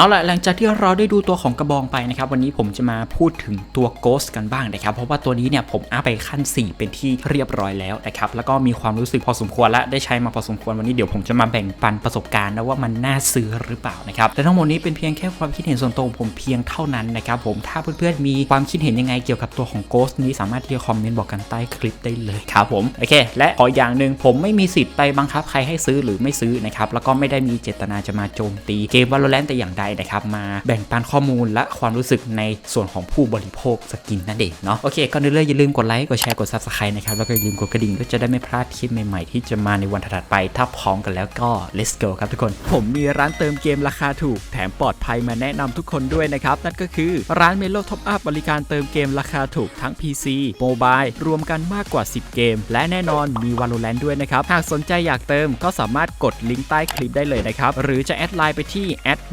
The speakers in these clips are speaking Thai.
เอาละหลังจากที่เราได้ดูตัวของกระบองไปนะครับ วันนี้ผมจะมาพูดถึงตัว Ghost กันบ้างนะครับ เพราะว่าตัวนี้เนี่ยผมอัพไปขั้น 4 เป็นที่เรียบร้อยแล้วนะครับ แล้วก็มีความรู้สึกพอสมควรและได้ใช้มาพอสมควรวันนี้เดี๋ยวผมจะมาแบ่งปันประสบการณ์นะว่ามันน่าซื้อหรือเปล่านะครับแต่ทั้งหมดนี้เป็นเพียงแค่ความคิดเห็นส่วนตัวของผมเพียงเท่านั้นนะครับผมถ้าเพื่อนๆมีความคิดเห็นยังไงเกี่ยวกับตัวของ Ghost นี้สามารถที่จะคอมเมนต์บอกกันใต้คลิปได้เลยครับผมโอเค และขออย่างหนึ่งผมไม่มีสิทธิ์ไปบังคับใครให้ซื้อหรือไม่ซื้อนะครับแล้วก็ไม่ได้มีเจตนาจะมาโจมตีเกม Valorant แต่อย่างใดนะครับมาแบ่งปันข้อมูลและความรู้สึกในส่วนของผู้บริโภคสกินนั่นเองเนาะโอเคก่อนอื่นเลยอย่าลืมกดไลค์กดแชร์กด Subscribe นะครับแล้วก็อย่าลืมกดกระดิ่งด้วยจะได้ไม่พลาดคลิปใหม่ๆที่จะมาในวันถัดไปถ้าพร้อมกันแล้วก็ let's go ครับทุกคน ผมมีร้านเติมเกมราคาถูก แถมปลอดภัยมาแนะนำทุกคนด้วยนะครับ นั่นก็คือร้าน Melo Top Up บริการเติมเกมราคาถูกทั้ง PC Mobile รวมกันมากกว่า 10 เกม และแน่นอนมี Valorant ด้วยนะครับ หากสนใจอยากเติมก็สามารถกดลิงก์ใต้คลิปได้เลยนะครับ หรือจะแอดไลน์ไปที่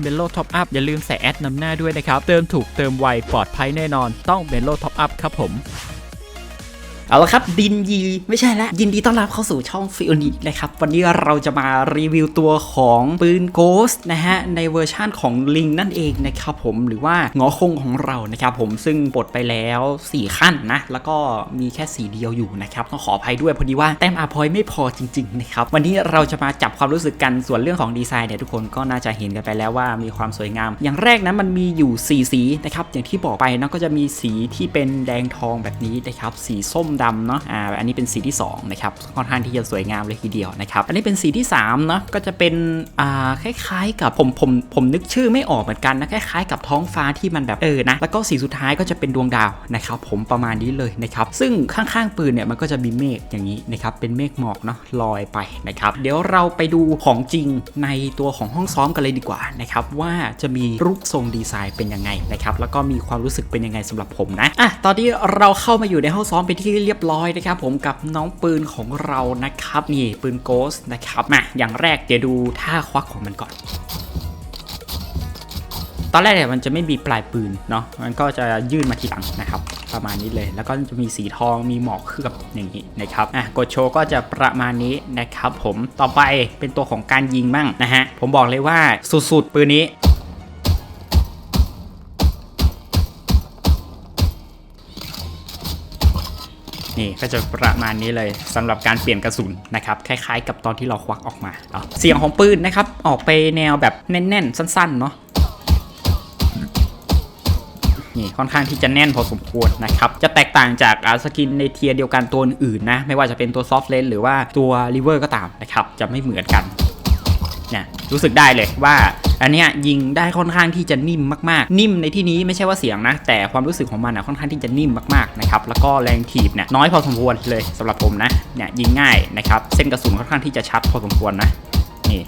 @melo t ท็อปอัพอย่าลืมใส่แอดนำหน้าด้วยนะครับ เติมถูกเติมไวปลอดภัยแน่นอน ต้องเมโลท็อปอัพครับผม เอาละครับดินยีไม่ใช่และยินดีต้อนรับเข้าสู่ช่องฟิโอนินะครับ วันนี้เราจะมารีวิวตัวของปืนโกสนะฮะ ในเวอร์ชั่นของลิงนั่นเองนะครับผมหรือว่างอคงของเรานะครับผมซึ่งปลดไปแล้ว 4 ขั้นนะ แล้วก็มีแค่สีเดียวอยู่นะครับต้องขออภัยด้วยพอดีว่าแต้มอาพอยไม่พอจริงๆนะครับวันนี้เราจะมาจับความรู้สึกกันส่วนเรื่องของดีไซน์เนี่ยทุกคนก็น่าจะเห็นกันไปแล้วว่ามีความสวยงาม อย่างแรกนะมันมีอยู่ 4 สีนะครับอย่างที่บอกไปนะก็จะมีสีที่เป็นแดงทองแบบนี้นะครับสีส้มดำเนาะอ่าอันนี้เป็นสีที่2นะครับค่อนข้างที่จะสวยงามเลยทีเดียวนะครับอันนี้เป็นสีที่3เนาะก็จะเป็นอ่าคล้ายๆ กับผมผมผมนึกชื่อไม่ออกเหมือนกันนะคล้ายๆ กับท้องฟ้าที่มันแบบเออนะแล้วก็สีสุดท้ายก็จะเป็นดวงดาวนะครับผมประมาณนี้เลยนะครับซึ่งข้างๆปืนเนี่ยมันก็จะมีเมฆอย่างนี้นะครับเป็นเมฆหมอกเนาะลอยไปนะครับเดี๋ยวเราไปดูของจริงในตัวของห้องซ้อมกันเลยดีกว่านะครับว่าจะมีรูปทรงดีไซน์เป็นยังไงนะครับแล้วก็มีความรู้สึกเป็นยังไงสำหรับผมนะอะตอนนี้เราเข้ามาอยู่ในห้องซ้อมเป็นที่เรียบร้อยนะครับผมกับน้องปืนของเรานะครับนี่ปืนโกสนะครับมาอย่างแรกเดี๋ยวดูท่าควักของมันก่อน ตอนแรกเนี่ยมันจะไม่มีปลายปืนเนาะมันก็จะยื่นมาทีหลังนะครับ ประมาณนี้เลยแล้วก็จะมีสีทองมีหมอกเคลือบอย่างนี้นะครับอะกดโชว์ก็จะประมาณนี้นะครับผมต่อไปเป็นตัวของการยิงบ้างนะฮะผมบอกเลยว่าสุดๆปืนนี้ นี่ก็จะประมาณนี้เลยสำหรับการเปลี่ยนกระสุนนะครับคล้ายๆ กับตอนที่เราควักออกมาเสียงของปืนนะครับออกไปแนวแบบแน่นๆ สั้นๆเนาะนี่ค่อนข้างที่จะแน่นพอสมควรนะครับ จะแตกต่างจากอาสกินในเทียร์เดียวกันตัวอื่นนะ ไม่ว่าจะเป็นตัวซอฟต์เลนหรือว่าตัวริเวอร์ก็ตามนะครับ จะไม่เหมือนกันเนี่ยรู้สึกได้เลยว่า อันเนี้ยยิงได้ค่อนข้างที่จะนิ่มมากๆ นิ่มในที่นี้ไม่ใช่ว่าเสียงนะ แต่ความรู้สึกของมันอนะค่อนข้างที่จะนิ่มมากๆนะครับแล้วก็แรงถีบเนี่ยน้อยพอสมควรเลยสำหรับผมนะเนี่ยยิงง่ายนะครับเส้นกระสุนค่อนข้างที่จะชัดพอสมควรนะนี่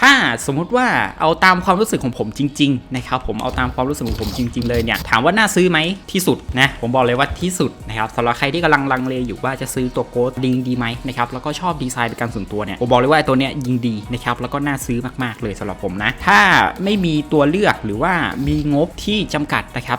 ถ้าสมมุติว่าเอาตามความรู้สึกของผมจริงๆนะครับผมเอาตามความรู้สึกของผมจริง ๆ เลยเนี่ยถามว่าน่าซื้อไหมที่สุดนะผมบอกเลยว่าที่สุด นะครับสำหรับใครที่กำลังลังเลอยู่ว่าจะซื้อตัวโกดดิงดีไหมนะครับแล้วก็ชอบดีไซน์เป็นการส่วนตัวเนี่ยผมบอกเลยว่าตัวเนี้ยยิงดีนะครับแล้วก็น่าซื้อมากๆเลยสำหรับผมนะ ถ้าไม่มีตัวเลือกหรือว่ามีงบที่จำกัดนะครับ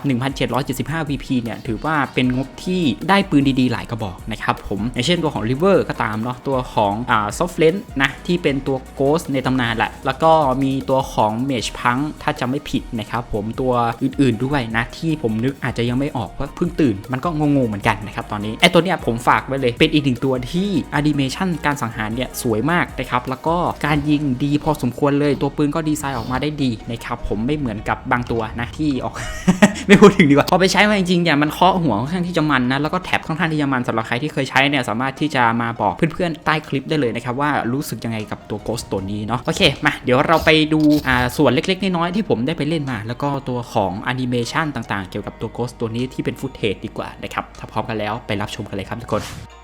1,775 VP เนี่ยถือว่าเป็นงบที่ได้ปืนดีๆ หลายกระบอกนะครับผมอย่างเช่นตัวของ River ก็ตามเนาะตัวของอ่า Soft l e n นะที่เป็นตัว Ghost ในตำนานแหละแล้วก็มีตัวของ Mage Punk ถ้าจำไม่ผิดนะครับผมตัวอื่นๆด้วยนะที่ผมนึกอาจจะยังไม่ออกเพราะเพิ่งตื่นมันก็งงๆเหมือนกันนะครับตอนนี้ไอตัวเนี้ยผมฝากไว้เลยเป็นอีกหนึ่งตัวที่แอนิเมชันการสังหารเนี่ยสวยมากนะครับแล้วก็การยิงดีพอสมควรเลยตัวปืนก็ดีไซน์ออกมาได้ดีนะครับผมไม่เหมือนกับบางตัวนะที่ออก ไม่พูดถึงดีกว่าพอไปใช้มาจริงๆเนี่ยมันเคาะหัวค่อนข้างที่จะมันนะแล้วก็แท็บค่อนข้างที่จะมันสำหรับใครที่เคยใช้เนี่ยสามารถที่จะมาบอกเพื่อนๆใต้คลิปได้เลยนะครับว่ารู้สึกยังไงกับตัว Ghost ตัวนี้เนาะโอเคมาเดี๋ยวเราไปดูอ่าส่วนเล็กๆน้อยๆที่ผมได้ไปเล่นมา แล้วก็ตัวของแอนิเมชันต่างๆ เกี่ยวกับตัว Ghost ตัวนี้ที่เป็นฟุตเทจดีกว่านะครับถ้าพร้อมกันแล้วไปรับชมกันเลยครับทุกคน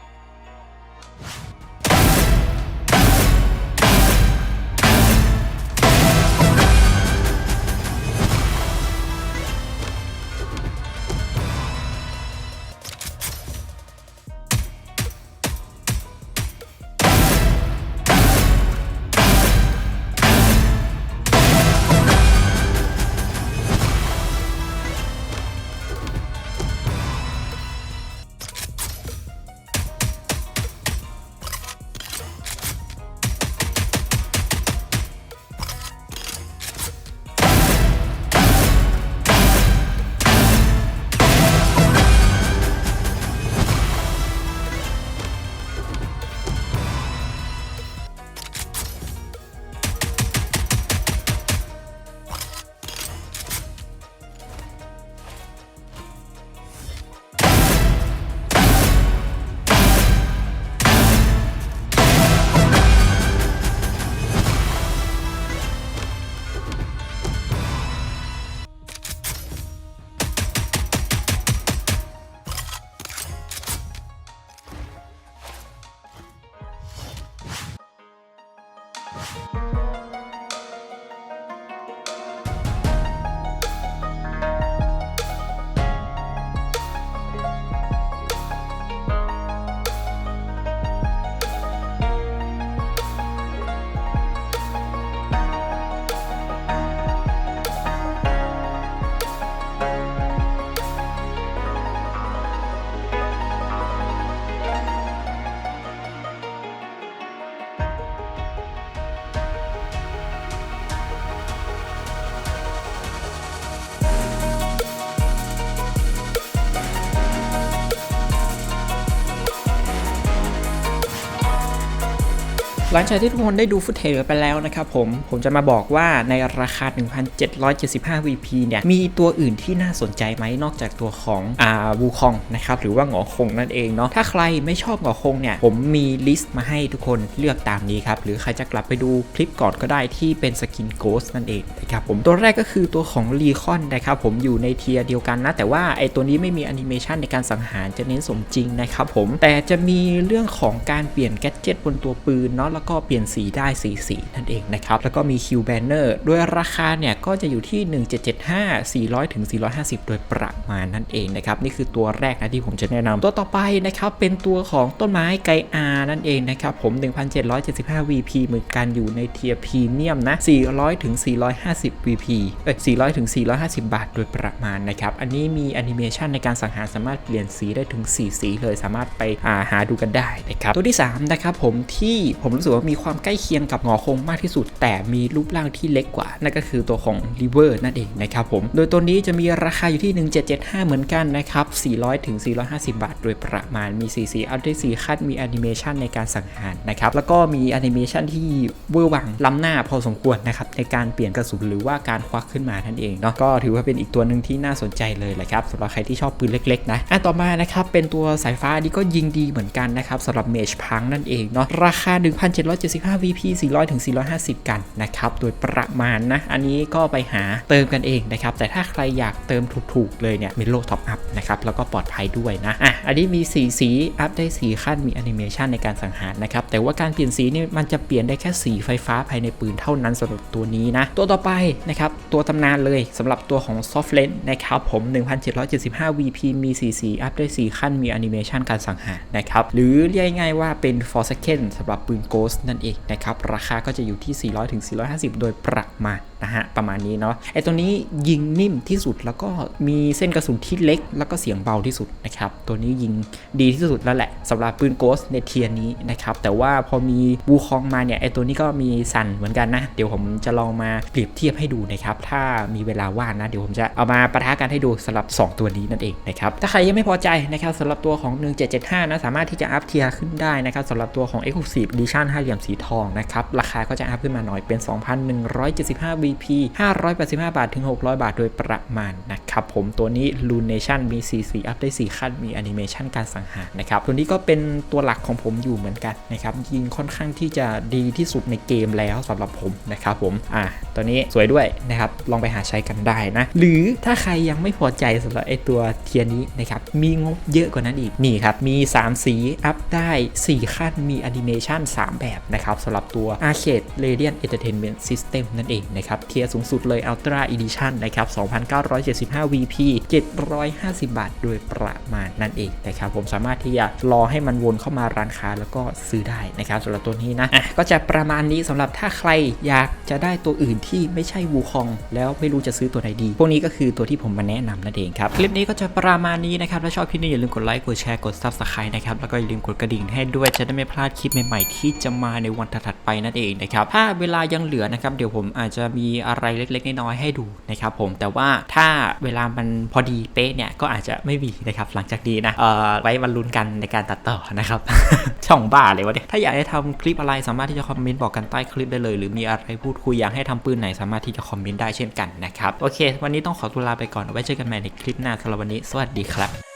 หลังจากที่ทุกคนได้ดูฟุตเทจไปแล้วนะครับผม ผมจะมาบอกว่าในราคา 1,775 VP เนี่ย มีตัวอื่นที่น่าสนใจไหมนอกจากตัวของอ่าวูคองนะครับ หรือว่าหงอคงนั่นเองเนาะ ถ้าใครไม่ชอบหงอคงเนี่ย ผมมีลิสต์มาให้ทุกคนเลือกตามนี้ครับ หรือใครจะกลับไปดูคลิปก่อนก็ได้ที่เป็นสกินโกสนั่นเองนะครับผม ตัวแรกก็คือตัวของรีคอนนะครับผมอยู่ในเทียร์เดียวกันนะ แต่ว่าไอตัวนี้ไม่มีแอนิเมชันในการสังหารจะเน้นสมจริงนะครับผม แต่จะมีเรื่องของการเปลี่ยนแกดเจ็ตบนตัวปืนเนาะแล้วก็เปลี่ยนสีได้สีสีนั่นเองนะครับ แล้วก็มีคิวแบนเนอร์ด้วยราคาเนี่ยก็จะอยู่ที่ 1775 400ถึง450 โดยประมาณนั่นเองนะครับ นี่คือตัวแรกนะที่ผมจะแนะนำตัวต่อไปนะครับ เป็นตัวของต้นไม้ไกอานั่นเองนะครับ ผม 1775 VP เหมือนกันอยู่ในเทียร์พรีเมียมนะ 400ถึง450 VP เอ้ย400ถึง450 บาท โดยประมาณนะครับ อันนี้มีแอนิเมชันในการสังหารสามารถเปลี่ยนสีได้ถึง 4 สีเลยสามารถไปาหาดูกันได้นะครับ ตัวที่3นะครับผมที่ผมรู้สึกว่ามีความใกล้เคียงกับงอคงมากที่สุด แต่มีรูปร่างที่เล็กกว่า นั่นก็คือตัวของ River นั่นเองนะครับผม โดยตัวนี้จะมีราคาอยู่ที่ 1775 เหมือนกันนะครับ 400ถึง450 บาท โดยประมาณ มีสีสีอัปเดตสีคัดมีแอนิเมชันในการสังหารนะครับ แล้วก็มีแอนิเมชันที่เวอร์วังล้ำหน้าพอสมควรนะครับในการเปลี่ยนกระสุนหรือว่าการควักขึ้นมานั่นเองเนาะ ก็ถือว่าเป็นอีกตัวหนึ่งที่น่าสนใจเลยแหละครับสำหรับใครที่ชอบปืนเล็กๆนะอะต่อมานะครับเป็นตัวสายฟ้านี่ก็ยิงดีเหมือนกันนะครับสำหรับเมจพังนั่นเองเนาะราคา775 VP 400ถึง450 กันนะครับ โดยประมาณนะ อันนี้ก็ไปหาเติมกันเองนะครับ แต่ถ้าใครอยากเติมถูกๆ เลยเนี่ยมีโลท็อปอัพนะครับ แล้วก็ปลอดภัยด้วยนะ อะ อันนี้มีสีสี อัพได้สีขั้น มีแอนิเมชันในการสังหารนะครับ แต่ว่าการเปลี่ยนสีนี่มันจะเปลี่ยนได้แค่สีไฟฟ้าภายในปืนเท่านั้นสำหรับตัวนี้นะ ตัวต่อไปนะครับ ตัวตำนานเลยสำหรับตัวของ Soft l e n นะครับผม 1775 VP มีสีสี อัพได้สีขั้น มีแอนิเมชันการสังหารนะครับ หรือเรียกง่ายๆว่าเป็น4 second สำหรับปืน Ghost นั่นเองนะครับ ราคาก็จะอยู่ที่ 400ถึง450 โดยประมาณนะฮะประมาณนี้เนาะไอตัวนี้ยิงนิ่มที่สุดแล้วก็มีเส้นกระสุนที่เล็ก แล้วก็เสียงเบาที่สุดนะครับตัวนี้ยิงดีที่สุดแล้วแหละสำหรับปืนโกสในเทียร์นี้นะครับแต่ว่าพอมีวูคองมาเนี่ยไอตัวนี้ก็มีสั่นเหมือนกันนะ เดี๋ยวผมจะลองมาเปรียบเทียบให้ดูนะครับถ้ามีเวลาว่างนะเดี๋ยวผมจะเอามาประทะกันให้ดูสำหรับ 2 ตัวนี้นั่นเองนะครับถ้าใครยังไม่พอใจนะครับสำหรับตัวของ 1775นะสามารถที่จะอัพเทียร์ขึ้นได้นะครับสำหรับตัวของ Exclusive Edition ห้าเหลี่ยมสีทองนะครับราคาก็จะอัพขึ้นมาหน่อยเป็น 2,175 VP 585 บาทถึง 600 บาทโดยประมาณนะครับผมตัวนี้ Lunation มี 4 สีอัพได้ 4 ขั้นมีแอนิเมชันการสังหารนะครับตัวนี้ก็เป็นตัวหลักของผมอยู่เหมือนกันนะครับยิงค่อนข้างที่จะดีที่สุดในเกมแล้วสำหรับผมนะครับผมอะตัวนี้สวยด้วยนะครับลองไปหาใช้กันได้นะ หรือถ้าใครยังไม่พอใจสำหรับไอตัวเทียนี้นะครับมีงบเยอะกว่านั้นอีกนี่ครับมี 3 สีอัพได้ 4 ขั้นมีแอนิเมชัน3 แบบนะครับสำหรับตัว Arcade Radiant Entertainment System นั่นเองนะครับเทียสูงสุดเลย Ultra Edition นะครับ 2,975 VP 750 บาท โดยประมาณนั่นเองนะครับผมสามารถที่จะรอให้มันวนเข้ามาร้านค้าแล้วก็ซื้อได้นะครับสำหรับตัวนี้นะะก็จะประมาณนี้สำหรับถ้าใครอยากจะได้ตัวอื่นที่ไม่ใช่วูคอง แล้วไม่รู้จะซื้อตัวไหนดี พวกนี้ก็คือตัวที่ผมมาแนะนำนั่นเองครับ คลิปนี้ก็จะประมาณนี้นะครับ ถ้าชอบคลิปนี้อย่าลืมกดไลค์กดแชร์กด Subscribe นะครับ แล้วก็อย่าลืมกดกระดิ่งให้ด้วยจะได้ไม่พลาดคลิปใหม่ๆ ที่จะมาในวันถัดๆไปนั่นเองนะครับถ้าเวลายังเหลือนะครับเดี๋ยวผมอาจจะมีีอะไรเล็กๆน้อยๆให้ดูนะครับผมแต่ว่าถ้าเวลามันพอดีเป๊ะเนี่ยก็อาจจะไม่มีนะครับหลังจากนี้นะเอ่อไว้วันลุ้นกันในการตัดต่อนะครับ ช่องบ้าเลยวะเนี่ยถ้าอยากให้ทำคลิปอะไรสามารถที่จะคอมเมนต์บอกกันใต้คลิปได้เลย หรือมีอะไรพูดคุยอยากให้ทำปืนไหนสามารถที่จะคอมเมนต์ได้เช่นกันนะครับโอเค วันนี้ต้องขอตัวลาไปก่อนไว้เจอกันใหม่ในคลิปหน้าสำหรับวันนี้ สวัสดีครับ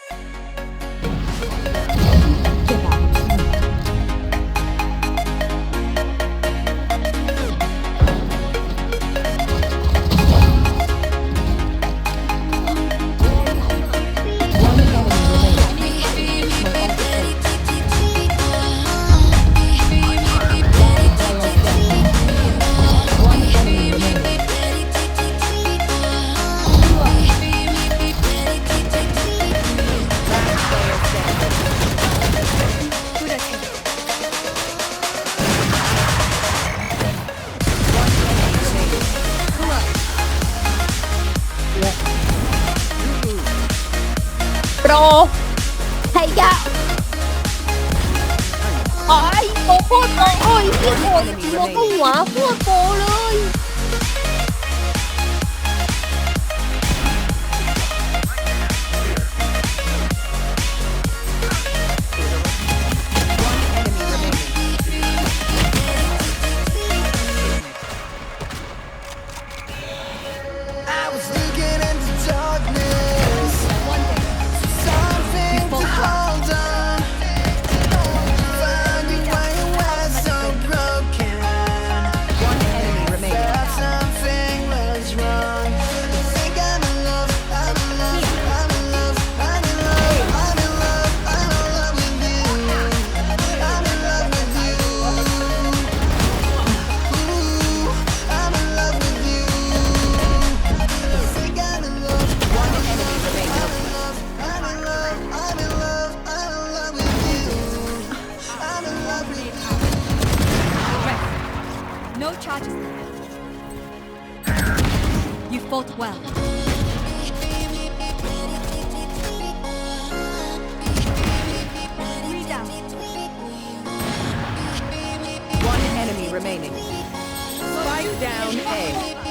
โอ้ยพี่โปรจริงๆแล้วก็หัวโคตรโปรเลย remaining. Spike down A.